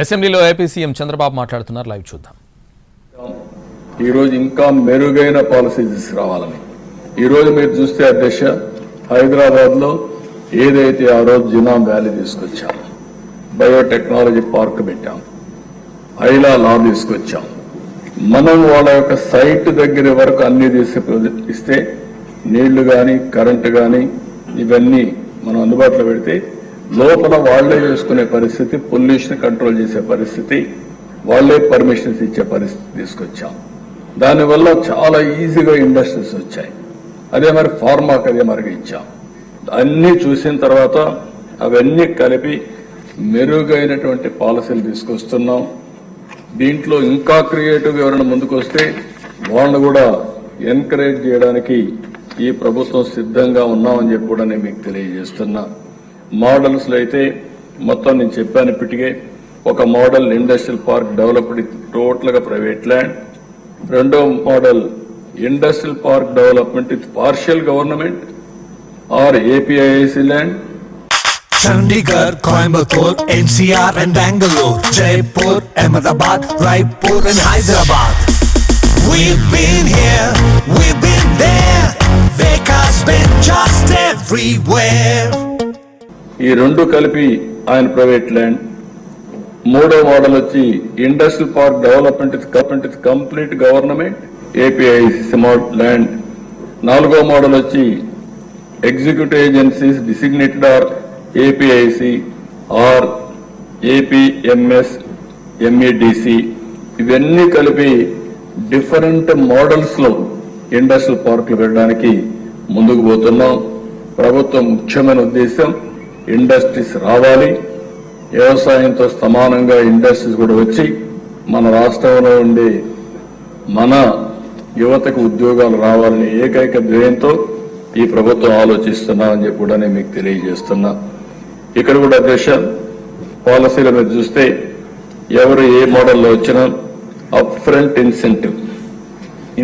అసెంబ్లీలో AP CM Chandrababu మాట్లాడుతున్నారు. Live చూద్దాం. ఈరోజు ఇంకా మెరుగైన పాలసీ తీసుకురావాలని ఈరోజు మీరు చూస్తే అధ్యక్ష హైదరాబాద్లో ఏదైతే ఆ రోజు జినాం వ్యాలీ తీసుకొచ్చాం బయోటెక్నాలజీ పార్క్ పెట్టాం ఐలా లా తీసుకొచ్చాం. మనం వాళ్ళ యొక్క సైట్ దగ్గర వరకు అన్ని తీసుకు ఇస్తే నీళ్ళు కానీ కరెంటు కానీ ఇవన్నీ మనం అందుబాటులో పెడితే లోపల వాళ్ళే చేసుకునే పరిస్థితి పొల్యూషన్ కంట్రోల్ చేసే పరిస్థితి వాళ్ళే పర్మిషన్స్ ఇచ్చే పరిస్థితి తీసుకొచ్చాం. దానివల్ల చాలా ఈజీగా ఇండస్ట్రీస్ వచ్చాయి. అదే మరి ఫార్మాకి అదే మరి ఇచ్చాం. అన్నీ చూసిన తర్వాత అవన్నీ కలిపి మెరుగైనటువంటి పాలసీలు తీసుకొస్తున్నాం. దీంట్లో ఇంకా క్రియేటివ్ ఎవరైనా ముందుకొస్తే వాళ్ళని కూడా ఎంకరేజ్ చేయడానికి ఈ ప్రభుత్వం సిద్ధంగా ఉన్నామని చెప్పి కూడా నేను మీకు తెలియజేస్తున్నా. మోడల్స్లో అయితే మొత్తం నేను చెప్పాను ఇప్పటికే ఒక మోడల్ ఇండస్ట్రియల్ పార్క్ డెవలప్డ్ టోటల్గా ప్రైవేట్ ల్యాండ్ రెండో model industrial park development with partial government or APIIC land Chandigarh, Coimbatore, NCR and Bangalore, Jaipur, Ahmedabad, Raipur and Hyderabad. We've been here, we've been there. Vekas been just everywhere. ఈ రెండు కలిపి ఆయన private land. మూడో model వచ్చి industrial park development with complete government APIIC land. నాలుగో model వచ్చి executive agencies designated or APIIC or APMS MEDC ఇవన్నీ కలిపి డిఫరెంట్ మోడల్స్లో ఇండస్ట్రియల్ పార్కులు పెట్టడానికి ముందుకు పోతున్నాం. ప్రభుత్వం ముఖ్యమైన ఉద్దేశం ఇండస్ట్రీస్ రావాలి. వ్యవసాయంతో సమానంగా ఇండస్ట్రీస్ కూడా వచ్చి మన రాష్ట్రంలో ఉండే మన యువతకు ఉద్యోగాలు రావాలనే ఏకైక ధ్యేయంతో ఈ ప్రభుత్వం ఆలోచిస్తున్నామని చెప్పి కూడా నేను మీకు తెలియజేస్తున్నా. ఇక్కడ కూడా అధ్యక్ష పాలసీల మీద చూస్తే ఎవరు ఏ మోడల్లో వచ్చినా up front incentive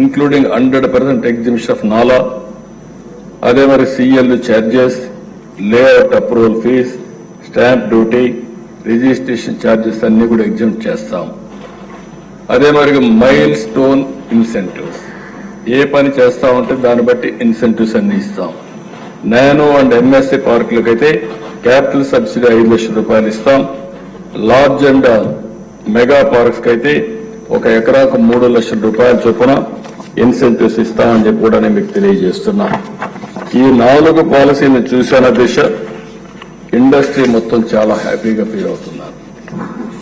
including hundred percent exhibition of NALA అదే మరి CL charges layout approval fees stamp duty registration charges అన్ని కూడా ఎగ్జిమ్ చేస్తాం. అదే మరి మైల్ స్టోన్ ఇన్సెంటివ్స్. ఏ పని చేస్తా ఉంటే దాన్ని బట్టి ఇన్సెంటివ్స్ అన్ని ఇస్తాం. నానో అండ్ ఎంఎస్సీ పార్కులకైతే క్యాపిటల్ సబ్సిడీ ఐదు లక్షల రూపాయలు ఇస్తాం. లార్జ్ అండ్ మెగా పార్క్స్ అయితే ఒక ఎకరాకు మూడు లక్షల రూపాయల చొప్పున ఇన్సెంటివ్స్ ఇస్తామని చెప్పి కూడా నేను మీకు తెలియజేస్తున్నాను ఈ నాలుగు పాలసీని చూశాన దిశ? ఇండస్ట్రీ మొత్తం చాలా హ్యాపీగా ఫీల్ అవుతున్నారు.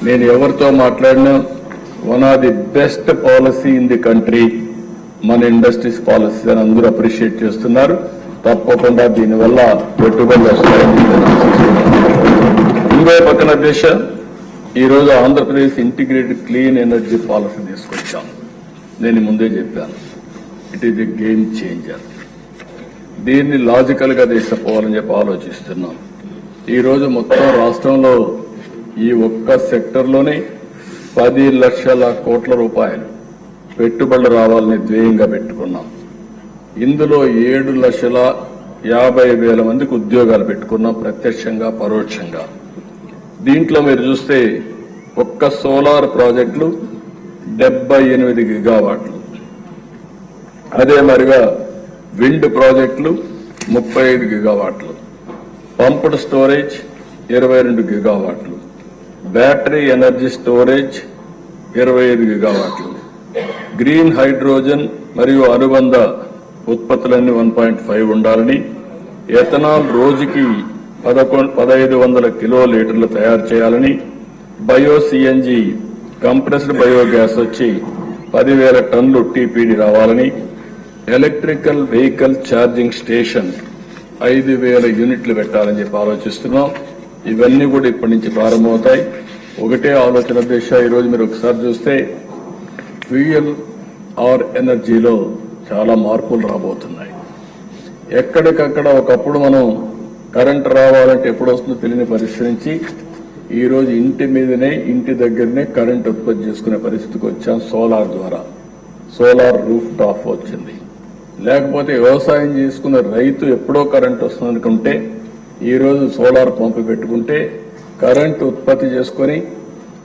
నేను ఎవరితో మాట్లాడినా one of the best policy in the country మన ఇండస్ట్రీస్ పాలసీ అని అందరూ అప్రిషియేట్ చేస్తున్నారు. తప్పకుండా దీనివల్ల పెట్టుబడులు వస్తాయని ఇంకో పక్కన దేశ ఈరోజు Andhra Pradesh integrated clean energy policy తీసుకొచ్చాం. నేను ముందే చెప్పాను. It is a game changer దీన్ని లాజికల్గా తీసుకుపోవాలని చెప్పి ఆలోచిస్తున్నాం. ఈరోజు మొత్తం రాష్ట్రంలో ఈ ఒక్క సెక్టర్లోనే పది లక్షల కోట్ల రూపాయలు పెట్టుబడులు రావాలని ధ్యేయంగా పెట్టుకున్నాం. ఇందులో ఏడు లక్షల యాభై వేల మందికి ఉద్యోగాలు పెట్టుకున్నాం ప్రత్యక్షంగా పరోక్షంగా. దీంట్లో మీరు చూస్తే ఒక్క సోలార్ ప్రాజెక్టులు డెబ్బై ఎనిమిది గిగావాట్లు. అదే మరిగా విండ్ ప్రాజెక్టులు ముప్పై ఐదు గిగావాట్లు. పంప్డ్ స్టోరేజ్ ఇరవై రెండు గిగావాట్లు. బ్యాటరీ ఎనర్జీ స్టోరేజ్ ఇరవై ఐదు గిగావాట్లు. గ్రీన్ హైడ్రోజన్ మరియు అనుబంధ ఉత్పత్తులన్నీ వన్ పాయింట్ ఫైవ్ ఉండాలని ఎథనాల్ రోజుకి పదకొండు పదహైదు వందల కిలో లీటర్లు తయారు చేయాలని బయో సిఎన్జి కంప్రెస్డ్ బయోగ్యాస్ వచ్చి పదివేల టన్లు టీపీడీ రావాలని ఎలక్ట్రికల్ వెహికల్ ఛార్జింగ్ స్టేషన్ ఐదు వేల యూనిట్లు పెట్టాలని చెప్పి ఆలోచిస్తున్నాం. ఇవన్నీ కూడా ఇప్పటి నుంచి ప్రారంభమవుతాయి. ఒకటే ఆలోచన దిశ ఈరోజు మీరు ఒకసారి చూస్తే ఫ్యూయల్ ఆర్ ఎనర్జీలో చాలా మార్పులు రాబోతున్నాయి. ఎక్కడికక్కడ ఒకప్పుడు మనం కరెంట్ రావాలంటే ఎప్పుడు వస్తుందో తెలియని పరిస్థితి నుంచి ఇంటి మీదనే ఇంటి దగ్గరనే కరెంట్ ఉత్పత్తి చేసుకునే పరిస్థితికి వచ్చాం సోలార్ ద్వారా. సోలార్ రూఫ్ టాప్ వచ్చింది. లేకపోతే వ్యవసాయం చేసుకున్న రైతు ఎప్పుడో కరెంట్ వస్తుంది అనుకుంటే సోలార్ పంపు పెట్టుకుంటే కరెంటు ఉత్పత్తి చేసుకొని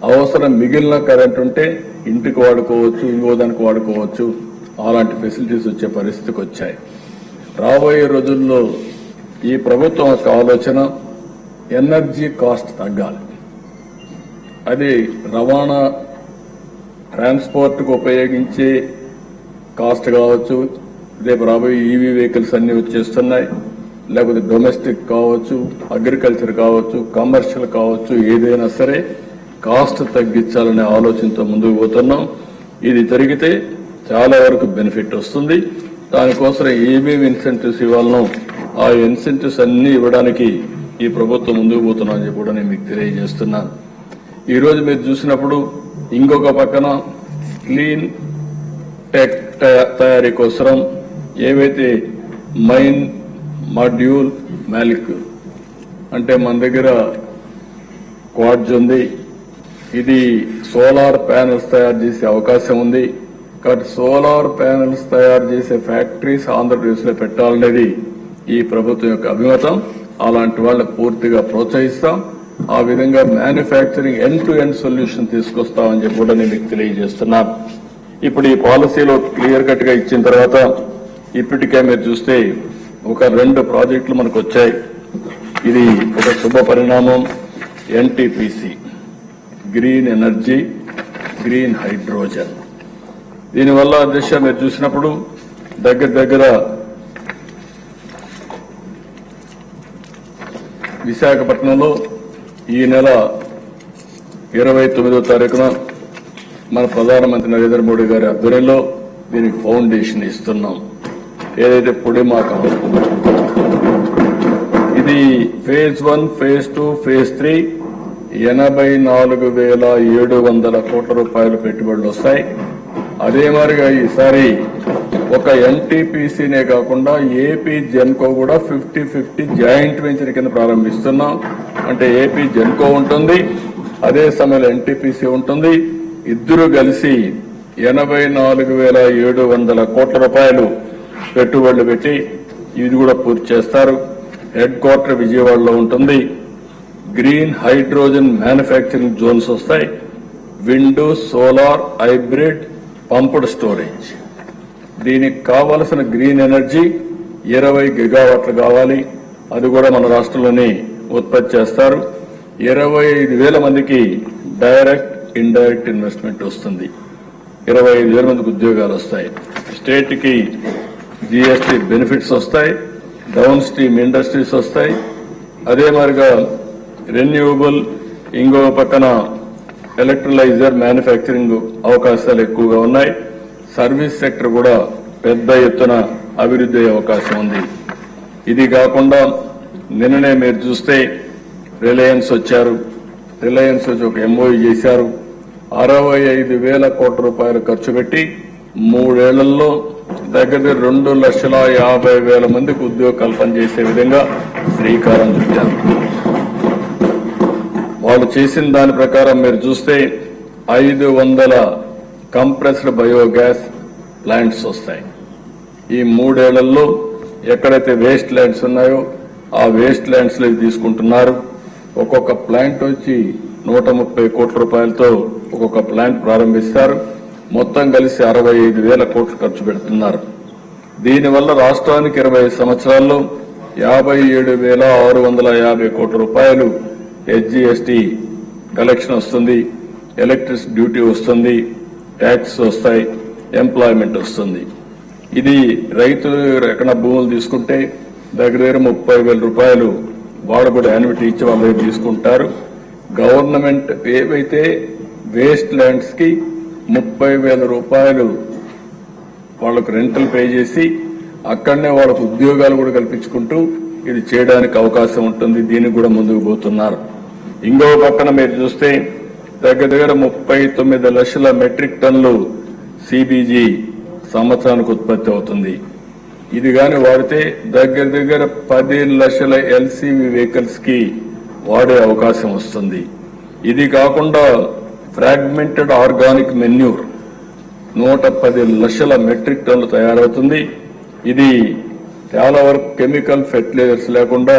అవసరం మిగిలిన కరెంట్ ఉంటే ఇంటికి వాడుకోవచ్చు ఇంకోదానికి వాడుకోవచ్చు. అలాంటి ఫెసిలిటీస్ వచ్చే పరిస్థితికి వచ్చాయి. రాబోయే రోజుల్లో ఈ ప్రభుత్వం యొక్క ఆలోచన ఎనర్జీ కాస్ట్ తగ్గాలి. అది రవాణా ట్రాన్స్పోర్ట్కు ఉపయోగించే కాస్ట్ కావచ్చు రేపు రాబోయే ఈవీ వెహికల్స్ అన్ని వచ్చేస్తున్నాయి లేకపోతే డొమెస్టిక్ కావచ్చు అగ్రికల్చర్ కావచ్చు కమర్షియల్ కావచ్చు ఏదైనా సరే కాస్ట్ తగ్గించాలనే ఆలోచనతో ముందుకు పోతున్నాం. ఇది జరిగితే చాలా వరకు బెనిఫిట్ వస్తుంది. దానికోసం ఏమేమి ఇన్సెంటివ్స్ ఇవ్వాలనో ఆ ఇన్సెంటివ్స్ అన్ని ఇవ్వడానికి ఈ ప్రభుత్వం ముందుకు పోతున్నామని అని కూడా నేను మీకు తెలియజేస్తున్నాను. ఈరోజు మీరు చూసినప్పుడు ఇంకొక పక్కన క్లీన్ టెక్ తయారీ కోసం ఏవైతే మైన్ మాడ్యూల్ మ్యాలిక్ అంటే మన దగ్గర క్వాడ్జ్ ఉంది ఇది సోలార్ ప్యానెల్స్ తయారు చేసే అవకాశం ఉంది. కాబట్టి సోలార్ ప్యానెల్స్ తయారు చేసే ఫ్యాక్టరీస్ ఆంధ్రప్రదేశ్లో పెట్టాలనేది ఈ ప్రభుత్వం యొక్క అభిమతం. అలాంటి వాళ్ళని పూర్తిగా ప్రోత్సహిస్తాం. ఆ విధంగా manufacturing end to end solution తీసుకొస్తామని చెప్పి కూడా నేను మీకు తెలియజేస్తున్నాను. ఇప్పుడు ఈ పాలసీలో క్లియర్ కట్గా ఇచ్చిన తర్వాత ఇప్పటికే మీరు చూస్తే ఒక రెండు ప్రాజెక్టులు మనకు వచ్చాయి. ఇది ఒక శుభ పరిణామం NTPC green energy green hydrogen. దీనివల్ల దిశ మీరు చూసినప్పుడు దగ్గర దగ్గర విశాఖపట్నంలో ఈ నెల ఇరవై తొమ్మిదో తారీఖున మన ప్రధానమంత్రి నరేంద్ర మోడీ గారి ఆధ్వర్యంలో దీనికి ఫౌండేషన్ ఇస్తున్నాం. ఏదైతే పొడిమాక ఇది phase one phase two phase three ఎనభై నాలుగు వేల ఏడు వందల కోట్ల రూపాయలు పెట్టుబడులు వస్తాయి. అదే మాదిరిగా ఈసారి ఒక ఎన్టీపీసీనే కాకుండా ఏపీ జెన్కో కూడా ఫిఫ్టీ ఫిఫ్టీ జాయింట్ వెంచర్ కింద ప్రారంభిస్తున్నాం. అంటే ఏపీ జెన్కో ఉంటుంది అదే సమయంలో ఎన్టీపీసీ ఉంటుంది. ఇద్దరు కలిసి ఎనభై నాలుగు వేల ఏడు వందల కోట్ల రూపాయలు పెట్టుబడులు పెట్టి ఇది కూడా పూర్తి చేస్తారు. హెడ్ క్వార్టర్ విజయవాడలో ఉంటుంది. గ్రీన్ హైడ్రోజన్ మ్యానుఫ్యాక్చరింగ్ జోన్స్ వస్తాయి. Window solar hybrid pumped storage దీనికి కావలసిన గ్రీన్ ఎనర్జీ ఇరవై గిగావాట్లు కావాలి. అది కూడా మన రాష్ట్రంలోనే ఉత్పత్తి చేస్తారు. ఇరవై ఐదు వేల మందికి డైరెక్ట్ ఇండైరెక్ట్ ఇన్వెస్ట్మెంట్ వస్తుంది. ఇరవై ఐదు వేల మందికి ఉద్యోగాలు వస్తాయి. స్టేట్కి జిఎస్టీ బెనిఫిట్స్ వస్తాయి డౌన్ స్ట్రీమ్ ఇండస్ట్రీస్ వస్తాయి. అదే మాదిరిగా రెన్యూవబుల్ ఇంకో పక్కన ఎలక్ట్రలైజర్ మ్యానుఫ్యాక్చరింగ్ అవకాశాలు ఎక్కువగా ఉన్నాయి. సర్వీస్ సెక్టర్ కూడా పెద్ద ఎత్తున అభివృద్ధి అయ్యే అవకాశం ఉంది. ఇది కాకుండా నిన్ననే మీరు చూస్తే రిలయన్స్ వచ్చారు. రిలయన్స్ వచ్చి ఒక ఎంఓఈ చేశారు. అరవై ఐదు వేల కోట్ల రూపాయలు ఖర్చు పెట్టి మూడేళ్ళలో దగ్గర రెండు లక్షల యాభై వేల మందికి ఉద్యోగ కల్పన చేసే విధంగా శ్రీకారం చుట్టారు. వాళ్ళు చేసిన దాని ప్రకారం మీరు చూస్తే ఐదు వందల కంప్రెస్డ్ బయోగ్యాస్ ప్లాంట్స్ వస్తాయి. ఈ మూడేళ్ళలో ఎక్కడైతే వేస్ట్ ల్యాండ్స్ ఉన్నాయో ఆ వేస్ట్ ల్యాండ్స్లో తీసుకుంటున్నారు. ఒక్కొక్క ప్లాంట్ వచ్చి నూట ముప్పై కోట్ల రూపాయలతో ఒక్కొక్క ప్లాంట్ ప్రారంభిస్తారు. మొత్తం కలిసి అరవై ఐదు వేల కోట్లు ఖర్చు పెడుతున్నారు. దీనివల్ల రాష్ట్రానికి ఇరవై సంవత్సరాల్లో యాభై ఏడు వేల ఆరు వందల యాభై కోట్ల రూపాయలు హెచ్జిఎస్టి కలెక్షన్ వస్తుంది ఎలక్ట్రిక్ డ్యూటీ వస్తుంది ట్యాక్స్ వస్తాయి ఎంప్లాయ్మెంట్ వస్తుంది. ఇది రైతులు ఎక్కడ భూములు తీసుకుంటే దగ్గర దగ్గర ముప్పై వేల రూపాయలు వాడు కూడా యాన్యుటీ ఇచ్చి వాళ్ళు తీసుకుంటారు. గవర్నమెంట్ ఏవైతే వేస్ట్ ల్యాండ్స్కి ముప్పై వేల రూపాయలు వాళ్ళకు రెంటల్ పే చేసి అక్కడనే వాళ్ళకు ఉద్యోగాలు కూడా కల్పించుకుంటూ ఇది చేయడానికి అవకాశం ఉంటుంది. దీనికి కూడా ముందుకు పోతున్నారు. ఇంకో పక్కన మీరు చూస్తే దగ్గర దగ్గర ముప్పై తొమ్మిది లక్షల మెట్రిక్ టన్నులు సిబిజీ సంవత్సరానికి ఉత్పత్తి అవుతుంది. ఇది కానీ వాడితే దగ్గర దగ్గర పది లక్షల ఎల్సీవి వెహికల్స్కి వాడే అవకాశం వస్తుంది. ఇది కాకుండా ఫ్రాగ్మెంటెడ్ ఆర్గానిక్ మెన్యూర్ నూట పది లక్షల మెట్రిక్ టన్లు తయారవుతుంది. ఇది చాలా వరకు కెమికల్ ఫెర్టిలైజర్స్ లేకుండా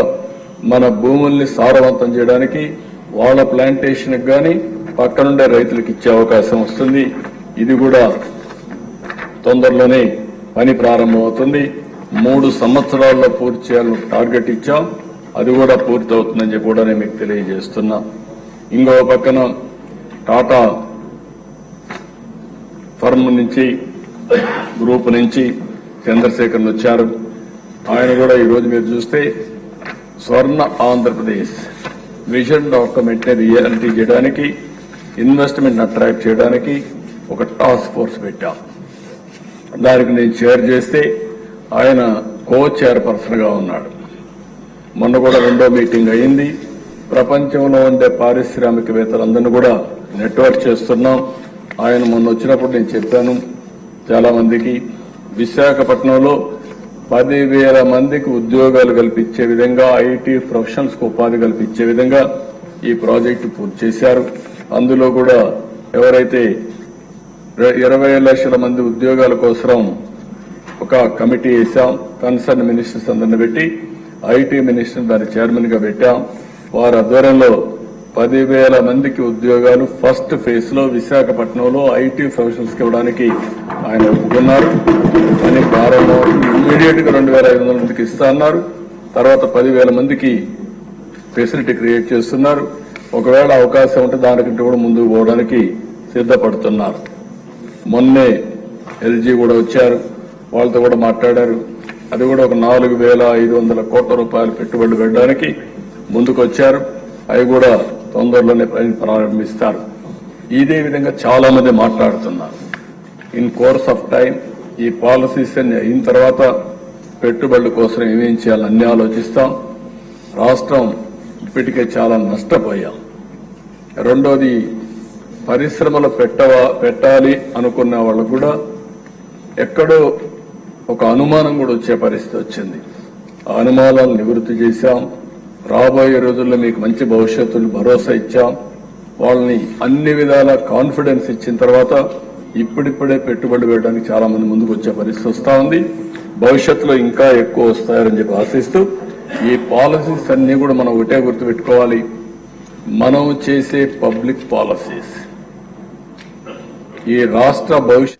మన భూముల్ని సారవంతం చేయడానికి వాళ్ళ ప్లాంటేషన్కి కానీ పక్కనుండే రైతులకు ఇచ్చే అవకాశం వస్తుంది. ఇది కూడా తొందరలోనే పని ప్రారంభమవుతుంది. మూడు సంవత్సరాల్లో పూర్తి చేయాలని టార్గెట్ ఇచ్చాం. అది కూడా పూర్తి అవుతుందని చెప్పి కూడా నేను మీకు తెలియజేస్తున్నా. ఇంకో పక్కన టాటా ఫర్మ్ నుంచి గ్రూప్ నుంచి చంద్రశేఖర్ వచ్చారు. ఆయన కూడా ఈరోజు మీరు చూస్తే Swarna Andhra Pradesh vision document reality చేయడానికి ఇన్వెస్ట్మెంట్ అట్రాక్ట్ చేయడానికి ఒక టాస్క్ ఫోర్స్ పెట్టాం. దానికి నేను చైర్ చేస్తే ఆయన కో చైర్పర్సన్గా ఉన్నాడు. మొన్న కూడా రెండో మీటింగ్ అయింది. ప్రపంచంలో ఉండే పారిశ్రామికవేత్తలందరినీ కూడా నెట్వర్క్ చేస్తున్నాం. ఆయన మొన్న వచ్చినప్పుడు నేను చెప్పాను చాలా మందికి. విశాఖపట్నంలో పదివేల మందికి ఉద్యోగాలు కల్పించే విధంగా ఐటీ ప్రొఫెషనల్స్కు ఉపాధి కల్పించే విధంగా ఈ ప్రాజెక్టు పూర్తి చేశారు. అందులో కూడా ఎవరైతే ఇరవై లక్షల మంది ఉద్యోగాల కోసం ఒక కమిటీ వేశాం కన్సర్న్ మినిస్టర్స్ అందరిని పెట్టి ఐటీ మినిస్టర్ దాని చైర్మన్గా పెట్టాం. వారి ఆధ్వర్యంలో పదివేల మందికి ఉద్యోగాలు ఫస్ట్ ఫేజ్లో విశాఖపట్నంలో ఐటీ ప్రొఫెషనల్స్కి ఇవ్వడానికి ఆయన ఒప్పుకున్నారు అని ప్రారంభం ఇమీడియట్గా రెండు వేల ఐదు వందల మందికి ఇస్తా అన్నారు. తర్వాత పదివేల మందికి ఫెసిలిటీ క్రియేట్ చేస్తున్నారు. ఒకవేళ అవకాశం ఉంటే దానికంటే కూడా ముందుకు పోవడానికి సిద్ధపడుతున్నారు. మొన్నే ఎల్జీ కూడా వచ్చారు. వాళ్ళతో కూడా మాట్లాడారు. అది కూడా ఒక నాలుగు వేల ఐదు వందల కోట్ల రూపాయలు పెట్టుబడి పెట్టడానికి ముందుకు వచ్చారు అవి కూడా తొందరలోనే ప్రారంభిస్తారు. ఇదే విధంగా చాలా మంది మాట్లాడుతున్నారు. ఇన్ కోర్స్ ఆఫ్ టైం ఈ పాలసీస్ అన్ని అయిన తర్వాత పెట్టుబడుల కోసం ఏమేం చేయాలని అన్ని ఆలోచిస్తాం. రాష్ట్రం ఇప్పటికే చాలా నష్టపోయాం. రెండోది పరిశ్రమలు పెట్టవా పెట్టాలి అనుకున్న వాళ్ళు కూడా ఎక్కడో ఒక అనుమానం కూడా వచ్చే పరిస్థితి వచ్చింది. ఆ అనుమానాలను నివృత్తి చేశాం. రాబోయే రోజుల్లో మీకు మంచి భవిష్యత్తుని భరోసా ఇచ్చాం. వాళ్ళని అన్ని విధాల కాన్ఫిడెన్స్ ఇచ్చిన తర్వాత ఇప్పుడిప్పుడే పెట్టుబడి పెట్టడానికి చాలా మంది ముందుకు వచ్చే పరిస్థితి వస్తా ఉంది. భవిష్యత్తులో ఇంకా ఎక్కువ వస్తాయని చెప్పి ఆశిస్తూ ఈ పాలసీస్ అన్ని కూడా మనం ఒకటే గుర్తుపెట్టుకోవాలి మనం చేసే పబ్లిక్ పాలసీస్. ఈ రాష్ట్ర భవిష్యత్